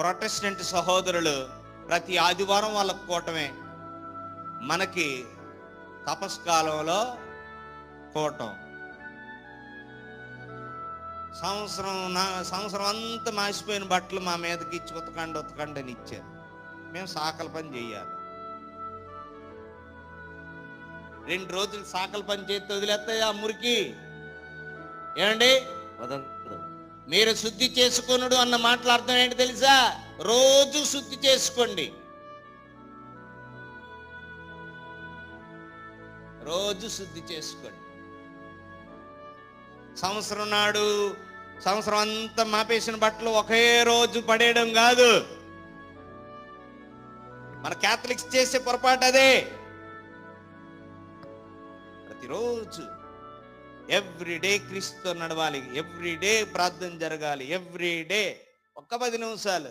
Protestant సహోదరులు ప్రతి ఆదివారం వాళ్ళకు కూటమే మనకి తపస్కాలంలో కూటం సంవత్సరం నా సంవత్సరం అంతా మాసిపోయిన బట్టలు మా మీదకి ఇచ్చి ఉతకండి ఉతకండి అని ఇచ్చారు. మేము సాకల పని చేయాలి. రెండు రోజులు సాకల పని చేతి వదిలేస్తాయి ఆ మురికి? ఏమండి? వదలదు మీరు శుద్ధి చేసుకొనుడు అన్న మాటల అర్థం ఏంటి తెలుసా? రోజు శుద్ధి చేసుకోండి. రోజు శుద్ధి చేసుకోండి. సంవత్సరం నాడు సంవత్సరం అంతా మాపేసిన బట్టలు ఒకే రోజు పడేయడం కాదు. మన క్యాథలిక్స్ చేసే పొరపాటు అదే. ప్రతిరోజు ఎవ్రీ డే క్రీస్తుతో నడవాలి. ఎవ్రీ డే ప్రార్థన జరగాలి. ఎవ్రీ డే ఒక్క పది నిమిషాలు.